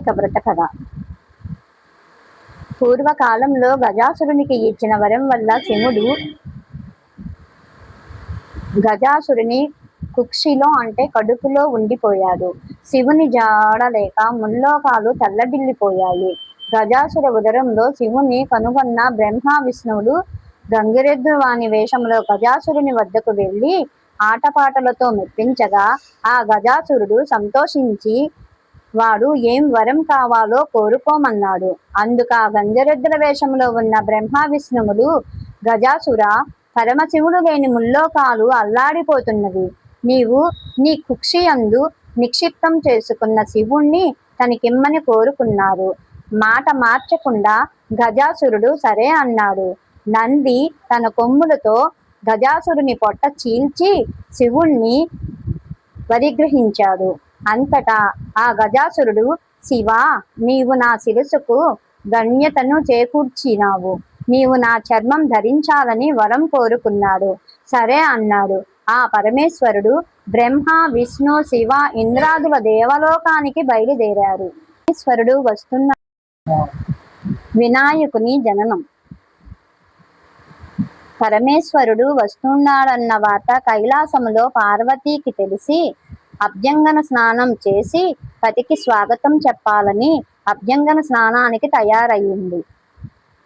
ఇక వ్రత కథ. పూర్వకాలంలో గజాసురునికి ఇచ్చిన వరం వల్ల శివుడు గజాసురుని కుక్షిలో అంటే కడుపులో ఉండిపోయాడు. శివుని జాడలేక ముల్లోకాలు తల్లడిల్లిపోయాయి. గజాసుర ఉదరంలో శివుని కనుగొన్న బ్రహ్మ విష్ణువుడు గంగిరెద్దు వాని వేషంలో గజాసురుని వద్దకు వెళ్ళి ఆటపాటలతో మెప్పించగా ఆ గజాసురుడు సంతోషించి వాడు ఏం వరం కావాలో కోరుకోమన్నాడు. అందుక గంజరుద్ర వేషంలో ఉన్న బ్రహ్మ విష్ణువులు గజాసుర పరమశివుడు లేని ముల్లోకాలు అల్లాడిపోతున్నవి. నీవు నీ కుక్షియందు నిక్షిప్తం చేసుకున్న శివుణ్ణి తనకిమ్మని కోరుకున్నారు. మాట మార్చకుండా గజాసురుడు సరే అన్నాడు. నంది తన కొమ్ములతో గజాసురుని పొట్ట చీల్చి శివుణ్ణి పరిగ్రహించాడు అంతటా ఆ గజాసురుడు శివ నీవు నా శిరసుకు గణ్యతను చేకూర్చినావు. నీవు నా చర్మం ధరించాలని వరం కోరుకున్నాడు. సరే అన్నాడు. ఆ పరమేశ్వరుడు బ్రహ్మ విష్ణు శివ ఇంద్రాదుల దేవలోకానికి బయలుదేరారు. ఈశ్వరుడు వస్తున్న వినాయకుని జననం. పరమేశ్వరుడు వస్తున్నాడన్న వార్త కైలాసములో పార్వతీకి తెలిసి అభ్యంగన స్నానం చేసి పతికి స్వాగతం చెప్పాలని అభ్యంగన స్నానానికి తయారయ్యింది.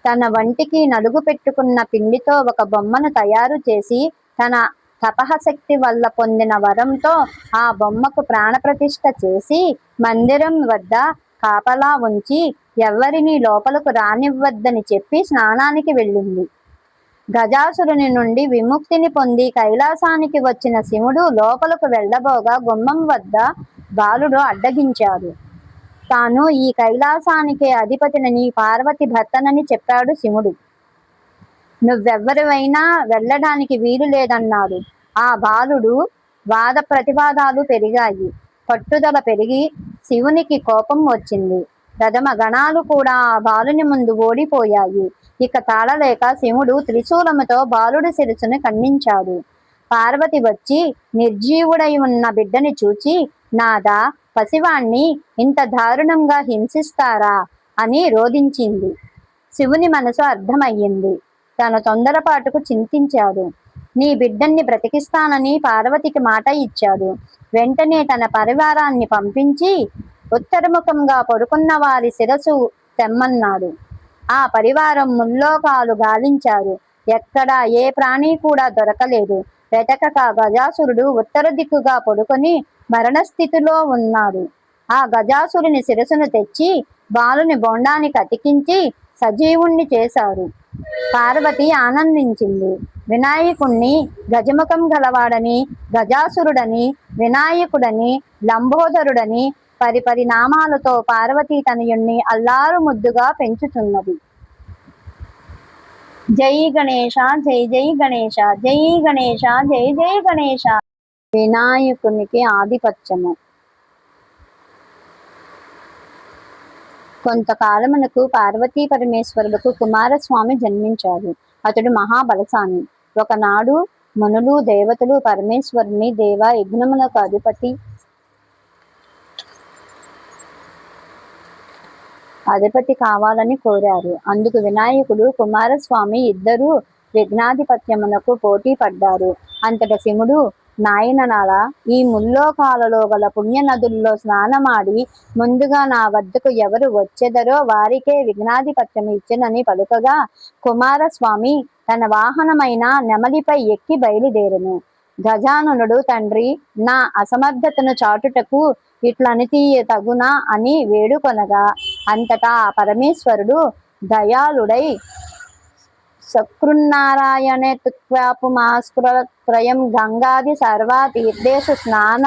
తన వంటికి నలుగు పెట్టుకున్న పిండితో ఒక బొమ్మను తయారు చేసి తన తపహశక్తి వల్ల పొందిన వరంతో ఆ బొమ్మకు ప్రాణప్రతిష్ఠ చేసి మందిరం వద్ద కాపలా ఉంచి ఎవరిని లోపలకు రానివ్వద్దని చెప్పి స్నానానికి వెళ్ళింది. గజాసురుని నుండి విముక్తిని పొంది కైలాసానికి వచ్చిన శివుడు లోపలకు వెళ్ళబోగా గుమ్మం వద్ద బాలుడు అడ్డగించాడు. తాను ఈ కైలాసానికి అధిపతినని పార్వతి భర్తనని చెప్పాడు శివుడు. నువ్వెవ్వరివైనా వెళ్ళడానికి వీలు లేదన్నాడు. ఆ బాలుడు వాద ప్రతివాదాలు పెరిగాయి. పట్టుదల పెరిగి శివునికి కోపం వచ్చింది. ప్రథమ గణాలు కూడా ఆ బాలుని ముందు ఓడిపోయాయి. ఇక తాళలేక శివుడు త్రిశూలముతో బాలుడి శిరసును ఖండించాడు. పార్వతి వచ్చి నిర్జీవుడై ఉన్న బిడ్డని చూచి నాదా పసివాణ్ణి ఇంత దారుణంగా హింసిస్తారా? అని రోధించింది. శివుని మనసు అర్థమయ్యింది. తన తొందరపాటుకు చింతించాడు. నీ బిడ్డన్ని బ్రతికిస్తానని పార్వతికి మాట ఇచ్చాడు. వెంటనే తన పరివారాన్ని పంపించి ఉత్తరముఖంగా పడుకున్న వారి శిరసు తెమ్మన్నాడు. ఆ పరివారం ముల్లోకాలు గాలించారు. ఎక్కడా ఏ ప్రాణి కూడా దొరకలేదు. వెతకక గజాసురుడు ఉత్తర దిక్కుగా పడుకొని మరణస్థితిలో ఉన్నాడు. ఆ గజాసురుని శిరసును తెచ్చి బాలుని బొండానికి అతికించి సజీవుణ్ణి చేశారు. పార్వతి ఆనందించింది. వినాయకుణ్ణి గజముఖం గలవాడని గజాసురుడని వినాయకుడని లంబోదరుడని పరి నామాలతో పార్వతీ తనయుణ్ణి అల్లారు ముద్దుగా పెంచుతున్నది జై గణేష జై జై గణేష జై గణేష జై జై గణేష వినాయకునికి ఆధిపత్యము. కొంతకాలమునకు పార్వతీ పరమేశ్వరులకు కుమారస్వామి జన్మించాడు. అతడు మహాబలశాని ఒకనాడు మనులు దేవతలు పరమేశ్వరుని దేవ యజ్ఞములకు అధిపతి అధిపతి కావాలని కోరారు. అందుకు వినాయకుడు కుమారస్వామి ఇద్దరు యజ్ఞాధిపత్యమునకు పోటీ పడ్డారు. అంతట శివుడు నాయననాల ఈ ముల్లోకాలలో గల పుణ్య నదుల్లో స్నానమాడి ముందుగా నా వద్దకు ఎవరు వచ్చెదరో వారికే విఘ్నాధిపత్యం ఇచ్చినని పలుకగా కుమారస్వామి తన వాహనమైన నెమలిపై ఎక్కి బయలుదేరును. గజానునుడు తండ్రి నా అసమర్థతను చాటుటకు ఇట్లనితీయ తగునా అని వేడుకొనగా అంతటా పరమేశ్వరుడు దయాళుడై సకృన్నారాయణే తుత్వాపుమాస్కృత్రయం గంగాది సర్వా స్నాన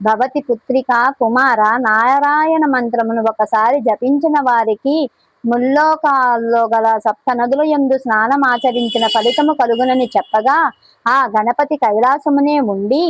భవతి పుత్రిక కుమార నారాయణ మంత్రమును ఒకసారి జపించిన వారికి ముల్లోకాల్లో గల సప్త నదుల ఎందు స్నానమాచరించిన ఫలితము కలుగునని చెప్పగా ఆ గణపతి కైలాసమునే ఉండి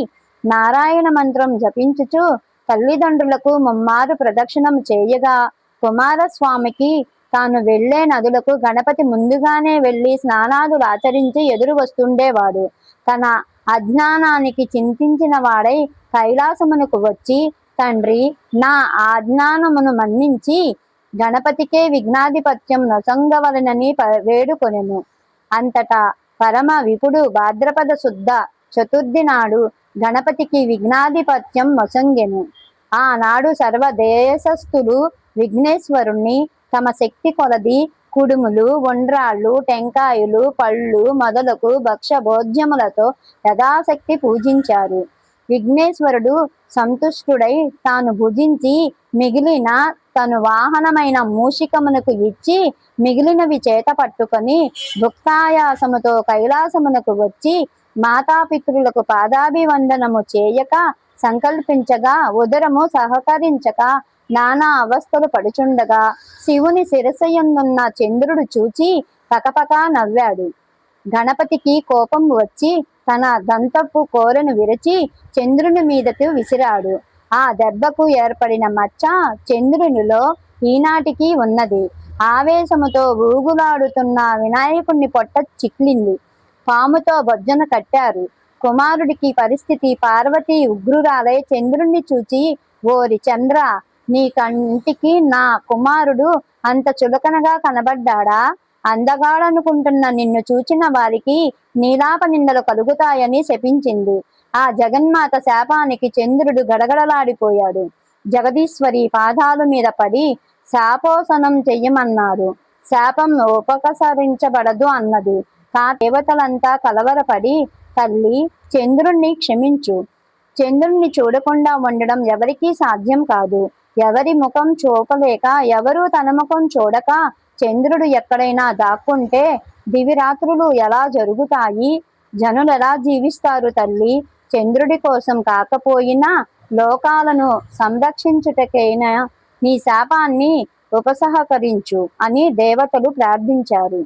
నారాయణ మంత్రం జపించుచు తల్లిదండ్రులకు ముమ్మారు ప్రదక్షిణం చేయగా కుమారస్వామికి తాను వెళ్ళే నదులకు గణపతి ముందుగానే వెళ్ళి స్నానాదులు ఆచరించి ఎదురు వస్తుండేవాడు. తన అజ్ఞానానికి చింతించిన వాడై కైలాసమునకు వచ్చి తండ్రి నా ఆజ్ఞానమును మన్నించి గణపతికే విఘ్నాధిపత్యం నొసంగవలనని ప- వేడుకొనెను. అంతటా పరమ విపుడు భాద్రపద శుద్ధ చతుర్థి నాడు గణపతికి విఘ్నాధిపత్యం మొసంగెను ఆనాడు సర్వదేశస్థులు విఘ్నేశ్వరుణ్ణి తమ శక్తి కొలది కుడుములు ఉండ్రాళ్ళు టెంకాయలు పళ్ళు మొదలకు భక్ష భోజ్యములతో యథాశక్తి పూజించారు. విఘ్నేశ్వరుడు సంతుష్టుడై తాను భుజించి మిగిలిన తను వాహనమైన మూషికమునకు ఇచ్చి మిగిలినవి చేత పట్టుకొని భుక్తాయాసముతో కైలాసమునకు వచ్చి మాతాపితృలకు పాదాభివందనము చేయక సంకల్పించగా ఉదరము సహకరించక నానా అవస్థలు పడుచుండగా శివుని శిరసయందున్న చంద్రుడు చూచి పకపక నవ్వాడు. గణపతికి కోపం వచ్చి తన దంతపు కోరను విరచి చంద్రుని మీదకు విసిరాడు. ఆ దెబ్బకు ఏర్పడిన మచ్చ చంద్రునిలో ఈనాటికి ఉన్నది. ఆవేశముతో ఊగులాడుతున్న వినాయకుణ్ణి పొట్ట చిక్లింది పాముతో బొజ్జన కట్టారు. కుమారుడికి పరిస్థితి పార్వతి ఉగ్రురాలై చంద్రుణ్ణి చూచి ఓరి చంద్ర నీ కంటికి నా కుమారుడు అంత చులకనగా కనబడ్డాడా? అందగాడనుకుంటున్న నిన్ను చూచిన వారికి నీలాప నిందలు కలుగుతాయని శపించింది. ఆ జగన్మాత శాపానికి చంద్రుడు గడగడలాడిపోయాడు. జగదీశ్వరి పాదాల మీద పడి శాపోసనం చెయ్యమన్నారు. శాపం ఉపకసరించబడదు అన్నది. కా దేవతలంతా కలవరపడి తల్లి చంద్రుణ్ణి క్షమించు. చంద్రుణ్ణి చూడకుండా ఉండడం ఎవరికీ సాధ్యం కాదు. ఎవరి ముఖం చూపలేక ఎవరు తన ముఖం చూడక చంద్రుడు ఎక్కడైనా దాక్కుంటే దివిరాత్రులు ఎలా జరుగుతాయి? జనులు ఎలా జీవిస్తారు తల్లి? చంద్రుడి కోసం కాకపోయినా లోకాలను సంరక్షించుటకైనా నీ శాపాన్ని ఉపసహకరించు అని దేవతలు ప్రార్థించారు.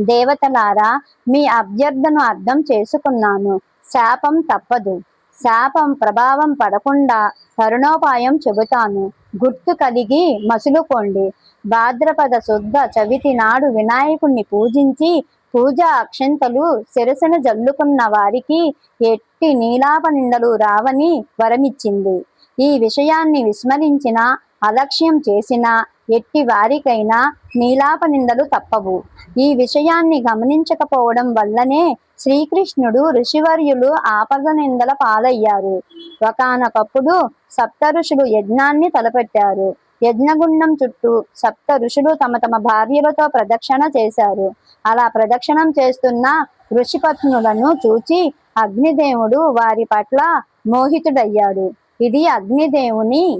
దేవతలారా మీ అభ్యర్థను అర్థం చేసుకున్నాను. శాపం తప్పదు. శాపం ప్రభావం పడకుండా తరుణోపాయం చెబుతాను. గుర్తు కలిగి మసులుకోండి. భాద్రపద శుద్ధ చవితి నాడు వినాయకుణ్ణి పూజించి పూజా అక్షంతలు శిరసన జల్లుకున్న వారికి ఎట్టి నీలాప నిందలు రావని వరమిచ్చింది. ఈ విషయాన్ని విస్మరించిన అలక్ష్యం చేసిన ఎట్టి వారికైనా నీలాప నిందలు తప్పవు. ఈ విషయాన్ని గమనించకపోవడం వల్లనే శ్రీకృష్ణుడు ఋషివర్యులు ఆపద నిందల పాలయ్యారు. ఒకానొకప్పుడు సప్త ఋషులు యజ్ఞాన్ని తలపెట్టారు. యజ్ఞగుండం చుట్టూ సప్త ఋషులు తమ తమ భార్యలతో ప్రదక్షిణ చేశారు. అలా ప్రదక్షిణం చేస్తున్న ఋషిపత్నులను చూచి అగ్నిదేవుడు వారి పట్ల మోహితుడయ్యాడు. ఇది అగ్నిదేవుని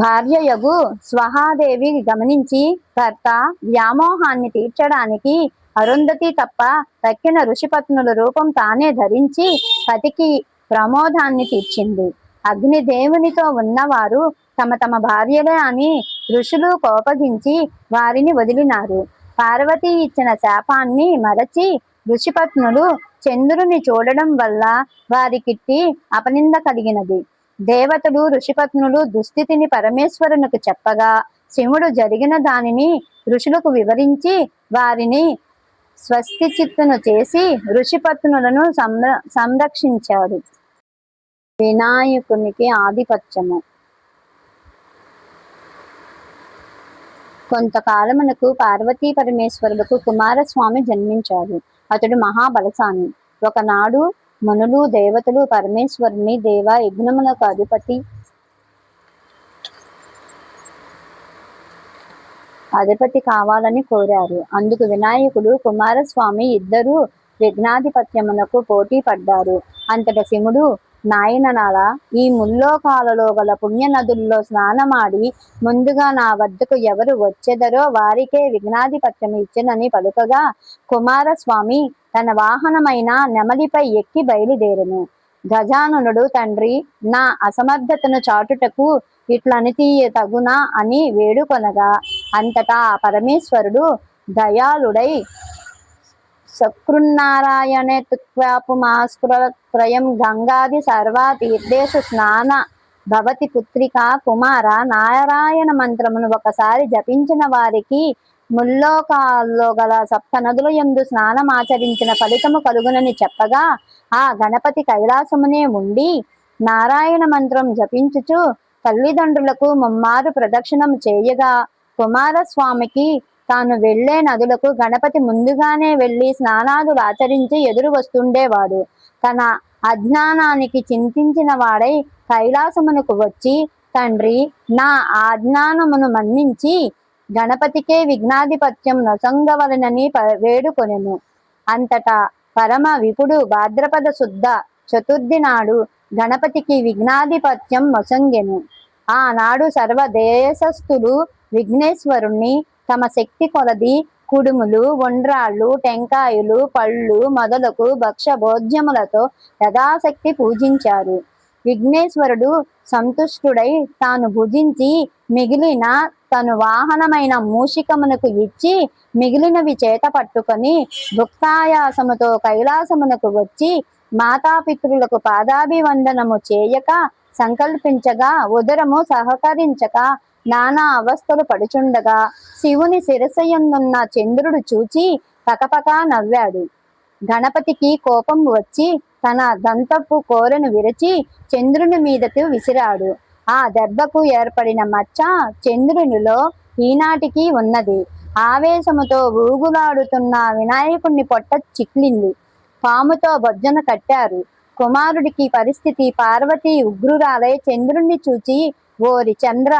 భార్యయగు స్వహాదేవి గమనించి భర్త వ్యామోహాన్ని తీర్చడానికి అరుంధతి తప్ప తక్కిన ఋషిపత్నుల రూపం తానే ధరించి పతికి ప్రమోదాన్ని తీర్చింది. అగ్నిదేవునితో ఉన్నవారు తమ తమ భార్యలే అని ఋషులు కోపగించి వారిని వదిలినారు. పార్వతి ఇచ్చిన శాపాన్ని మరచి ఋషిపత్నులు చంద్రుని చూడడం వల్ల వారికిట్టి అపనింద కలిగినది. దేవతలు ఋషిపత్నులు దుస్థితిని పరమేశ్వరునికి చెప్పగా శివుడు జరిగిన దానిని ఋషులకు వివరించి వారిని స్వస్తి చిత్తును చేసి ఋషిపత్నులను సంర సంరక్షించాడు. వినాయకునికి ఆధిపత్యము. కొంతకాలమునకు పార్వతీ పరమేశ్వరులకు కుమారస్వామి జన్మించాడు. అతడు మహాబలశాలి. ఒకనాడు మనులు దేవతలు పరమేశ్వరుని దేవ యజ్ఞములకు అధిపతి. అధిపతి కావాలని కోరారు. అందుకు వినాయకుడు కుమారస్వామి ఇద్దరు విఘ్నాధిపత్యమునకు పోటీ పడ్డారు. అంతట శివుడు నాయననాల ఈ ముల్లోకాలలో గల పుణ్య నదుల్లో స్నానమాడి ముందుగా నా వద్దకు ఎవరు వచ్చెదరో వారికే విఘ్నాధిపత్యం ఇచ్చనని పలుకగా కుమారస్వామి తన వాహనమైన నెమలిపై ఎక్కి బయలుదేరును. గజానుడు తండ్రి నా అసమర్థతను చాటుటకు ఇట్లనితీయ తగునా అని వేడుకొనగా అంతటా పరమేశ్వరుడు దయాళుడై సకృన్నారాయణే తుత్వాపుమాస్కృత్రయం గంగాది సర్వా స్నాన భవతి పుత్రిక కుమార నారాయణ మంత్రమును ఒకసారి జపించిన వారికి ముల్లోకాల్లో గల సప్త ఎందు స్నానం స్నానమాచరించిన ఫలితము కలుగునని చెప్పగా ఆ గణపతి కైలాసమునే ఉండి నారాయణ మంత్రం జపించుచు తల్లిదండ్రులకు ముమ్మారు ప్రదక్షిణం చేయగా కుమారస్వామికి తాను వెళ్ళే నదులకు గణపతి ముందుగానే వెళ్ళి స్నానాదులు ఆచరించి ఎదురు వస్తుండేవాడు. తన అజ్ఞానానికి చింతించిన వాడై కైలాసమునకు వచ్చి తండ్రి నా ఆజ్ఞానమును మన్నించి గణపతికే విఘ్నాధిపత్యం నొసంగవలనని ప- వేడుకొనెను. అంతటా పరమ విపుడు భాద్రపద శుద్ధ చతుర్థి నాడు గణపతికి విఘ్నాధిపత్యం మొసంగెను ఆనాడు సర్వదేశస్థులు విఘ్నేశ్వరుణ్ణి తమ శక్తి కొలది కుడుములు ఉండ్రాళ్ళు టెంకాయలు పళ్ళు మొదలకు భక్ష భోజ్యములతో యథాశక్తి పూజించారు. విఘ్నేశ్వరుడు సంతుష్టుడై తాను భుజించి మిగిలిన తను వాహనమైన మూషికమునకు ఇచ్చి మిగిలినవి చేత పట్టుకొని భుక్తాయాసముతో కైలాసమునకు వచ్చి మాతాపితృలకు పాదాభివందనము చేయక సంకల్పించగా ఉదరము సహకరించక నానా అవస్థలు పడుచుండగా శివుని శిరసయందున్న చంద్రుడు చూచి పకపక నవ్వాడు. గణపతికి కోపం వచ్చి తన దంతపు కోరను విరచి చంద్రుని మీదకు విసిరాడు. ఆ దెబ్బకు ఏర్పడిన మచ్చ చంద్రునిలో ఈనాటికి ఉన్నది. ఆవేశముతో ఊగులాడుతున్న వినాయకుణ్ణి పొట్ట చిక్లింది పాముతో బొజ్జన కట్టారు. కుమారుడికి పరిస్థితి పార్వతి ఉగ్రురాలై చంద్రుణ్ణి చూచి ఓరి చంద్ర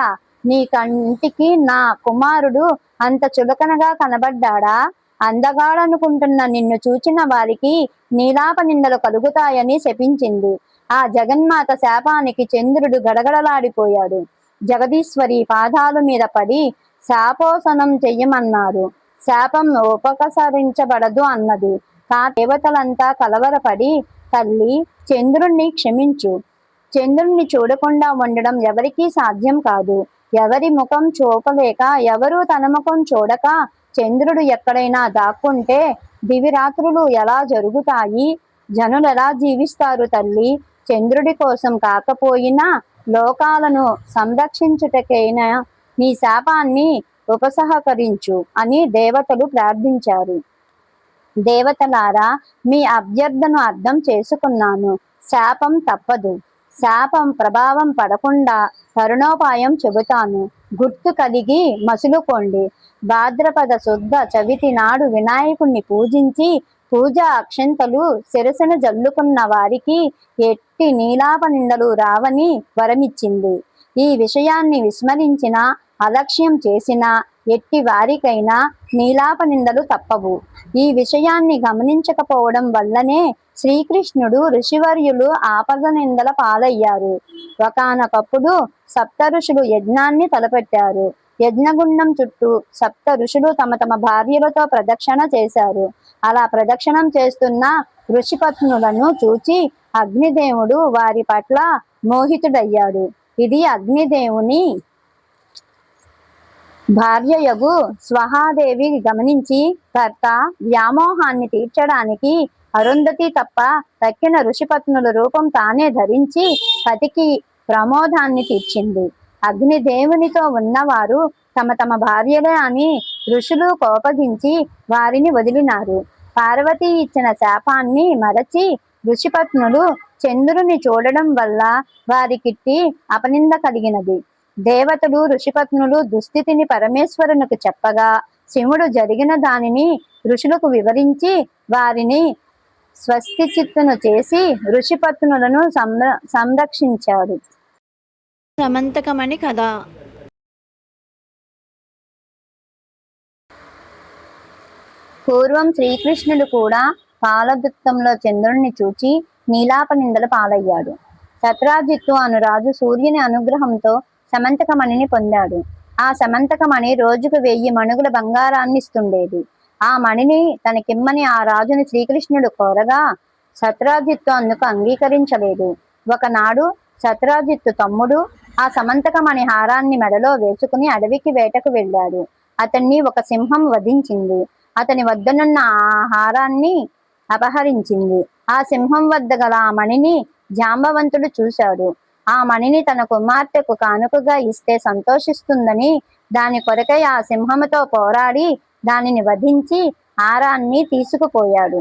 నీ కంటికి నా కుమారుడు అంత చులకనగా కనబడ్డాడా? అందగాడనుకుంటున్న నిన్ను చూచిన వారికి నీలాప నిందలు కలుగుతాయని శపించింది. ఆ జగన్మాత శాపానికి చంద్రుడు గడగడలాడిపోయాడు. జగదీశ్వరి పాదాల మీద పడి శాపోసనం చెయ్యమన్నారు. శాపం ఉపకసరించబడదు అన్నది. కా దేవతలంతా కలవరపడి తల్లి చంద్రుణ్ణి క్షమించు. చంద్రుణ్ణి చూడకుండా ఉండడం ఎవరికీ సాధ్యం కాదు. ఎవరి ముఖం చూపలేక ఎవరు తన ముఖం చూడక చంద్రుడు ఎక్కడైనా దాక్కుంటే దివిరాత్రులు ఎలా జరుగుతాయి? జనులు ఎలా జీవిస్తారు తల్లి? చంద్రుడి కోసం కాకపోయినా లోకాలను సంరక్షించుటకైనా నీ శాపాన్ని ఉపసహకరించు అని దేవతలు ప్రార్థించారు. దేవతలారా మీ అభ్యర్థను అర్థం చేసుకున్నాను. శాపం తప్పదు. శాపం ప్రభావం పడకుండా తరుణోపాయం చెబుతాను. గుర్తు కలిగి మసులుకోండి. భాద్రపద శుద్ధ చవితి నాడు వినాయకుణ్ణి పూజించి పూజా అక్షంతలు శిరసన జల్లుకున్న వారికి ఎట్టి నీలాప నిందలు రావని వరమిచ్చింది. ఈ విషయాన్ని విస్మరించిన అలక్ష్యం చేసిన ఎట్టి వారికైనా నీలాప నిందలు తప్పవు. ఈ విషయాన్ని గమనించకపోవడం వల్లనే శ్రీకృష్ణుడు ఋషివర్యులు ఆపద నిందల పాలయ్యారు. ఒకానొకప్పుడు సప్త ఋషులు యజ్ఞాన్ని తలపెట్టారు. యజ్ఞగుండం చుట్టూ సప్త ఋషులు తమ తమ భార్యలతో ప్రదక్షిణ చేశారు. అలా ప్రదక్షిణం చేస్తున్న ఋషిపత్నులను చూచి అగ్నిదేవుడు వారి పట్ల మోహితుడయ్యాడు. ఇది అగ్నిదేవుని భార్యయగు స్వహాదేవి గమనించి భర్త వ్యామోహాన్ని తీర్చడానికి అరుంధతి తప్ప తక్కిన ఋషిపత్నుల రూపం తానే ధరించి పతికి ప్రమోదాన్ని తీర్చింది. అగ్నిదేవునితో ఉన్నవారు తమ తమ భార్యలే అని ఋషులు కోపగించి వారిని వదిలినారు. పార్వతి ఇచ్చిన శాపాన్ని మరచి ఋషిపత్నులు చంద్రుని చూడడం వల్ల వారికిట్టి అపనింద కలిగినది. దేవతలు ఋషిపత్నులు దుస్థితిని పరమేశ్వరునికి చెప్పగా శివుడు జరిగిన దానిని ఋషులకు వివరించి వారిని స్వస్తి చిత్తును చేసి ఋషిపత్నులను సంర సంరక్షించాడు. సమంతకమణి కథ. పూర్వం శ్రీకృష్ణుడు కూడా పాలదుత్తంలో చంద్రుణ్ణి చూచి నీలాప నిందల పాలయ్యాడు. శత్రాజిత్తు అను రాజు సూర్యుని అనుగ్రహంతో సమంతకమణిని పొందాడు. ఆ సమంతకమణి రోజుకు వెయ్యి మణుగుల బంగారాన్ని ఇస్తుండేది. ఆ మణిని తనకిమ్మని ఆ రాజుని శ్రీకృష్ణుడు కోరగా సత్రాజిత్తు అందుకు అంగీకరించలేదు. ఒకనాడు సత్రాజిత్తు తమ్ముడు ఆ సమంతకమణి హారాన్ని మెడలో వేసుకుని అడవికి వేటకు వెళ్ళాడు. అతన్ని ఒక సింహం వధించింది. అతని వద్దనున్న ఆ హారాన్ని అపహరించింది. ఆ సింహం వద్ద గల ఆ మణిని జాంబవంతుడు చూశాడు. ఆ మణిని తన కుమార్తెకు కానుకగా ఇస్తే సంతోషిస్తుందని దాని కొరకై ఆ సింహముతో పోరాడి దానిని వధించి హారాన్ని తీసుకుపోయాడు.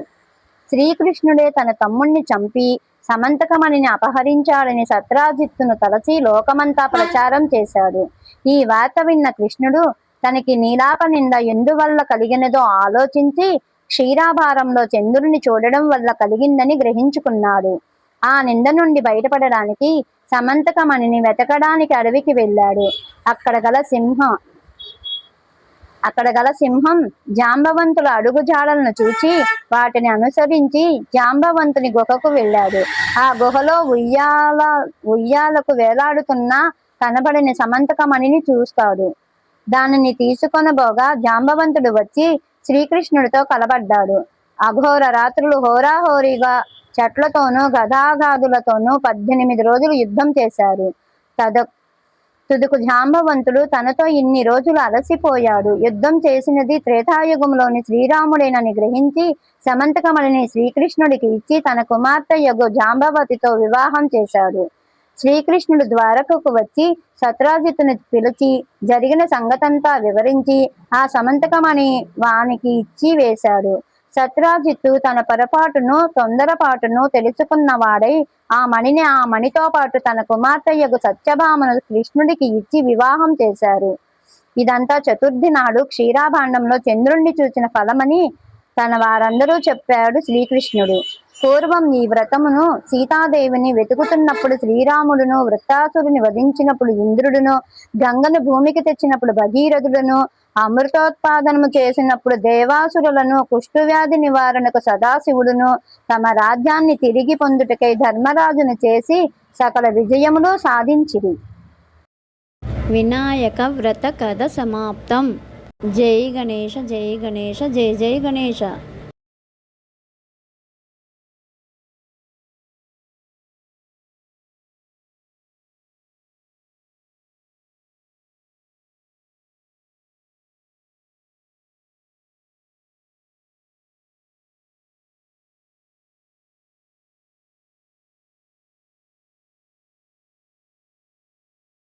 శ్రీకృష్ణుడే తన తమ్ముణ్ణి చంపి సమంతకమణిని అపహరించాడని సత్రాజిత్తును తలచి లోకమంతా ప్రచారం చేశాడు. ఈ వార్త విన్న కృష్ణుడు తనకి నీలాప నింద ఎందువల్ల కలిగినదో ఆలోచించి క్షీరాభారంలో చంద్రుని చూడడం వల్ల కలిగిందని గ్రహించుకున్నాడు. ఆ నింద నుండి బయటపడడానికి సమంతకమణిని వెతకడానికి అడవికి వెళ్ళాడు. అక్కడ గల సింహం అక్కడ గల సింహం జాంబవంతుల అడుగుజాడలను చూచి వాటిని అనుసరించి జాంబవంతుని గుహకు వెళ్ళాడు. ఆ గుహలో ఉయ్యాల ఉయ్యాలకు వేలాడుతున్న కనబడని సమంతకమణిని చూస్తాడు. దానిని తీసుకొనబోగా జాంబవంతుడు వచ్చి శ్రీకృష్ణుడితో కలబడ్డాడు. అఘోర రాత్రులు హోరాహోరీగా చెట్లతోనూ గదాగాదులతోనూ పద్దెనిమిది రోజులు యుద్ధం చేశారు. తద తుదుకు జాంబవంతుడు. తనతో ఇన్ని రోజులు అలసిపోయాడు. యుద్ధం చేసినది త్రేతాయుగంలోని శ్రీరాముడేనని గ్రహించి సమంతకమణిని శ్రీకృష్ణుడికి ఇచ్చి తన కుమార్తె యగు జాంబవతితో వివాహం చేశాడు. శ్రీకృష్ణుడు ద్వారకకు వచ్చి సత్రాజిత్తుని పిలిచి జరిగిన సంగతంతా వివరించి ఆ సమంతకమణి వానికి ఇచ్చి వేశాడు. సత్రాజిత్తు తన పొరపాటును తొందరపాటును తెలుసుకున్నవాడై ఆ మణిని ఆ మణితో పాటు తన కుమార్తెయ్యకు సత్యభామను కృష్ణుడికి ఇచ్చి వివాహం చేశారు. ఇదంతా చతుర్థి నాడు క్షీరాభాండంలో చంద్రుణ్ణి చూచిన ఫలమని తన వారందరూ చెప్పాడు శ్రీకృష్ణుడు. పూర్వం ఈ వ్రతమును సీతాదేవిని వెతుకుతున్నప్పుడు శ్రీరాముడును వృత్తాసురుని వధించినప్పుడు ఇంద్రుడును గంగను భూమికి తెచ్చినప్పుడు భగీరథుడును అమృతోత్పాదనము చేసినప్పుడు దేవాసురులను కుష్ఠవ్యాధి నివారణకు సదాశివుడును తమ రాజ్యాన్ని తిరిగి పొందుటకై ధర్మరాజును చేసి సకల విజయములు సాధించిరి. వినాయక వ్రత కథ సమాప్తం. జై గణేష జై గణేష జై జై గణేష.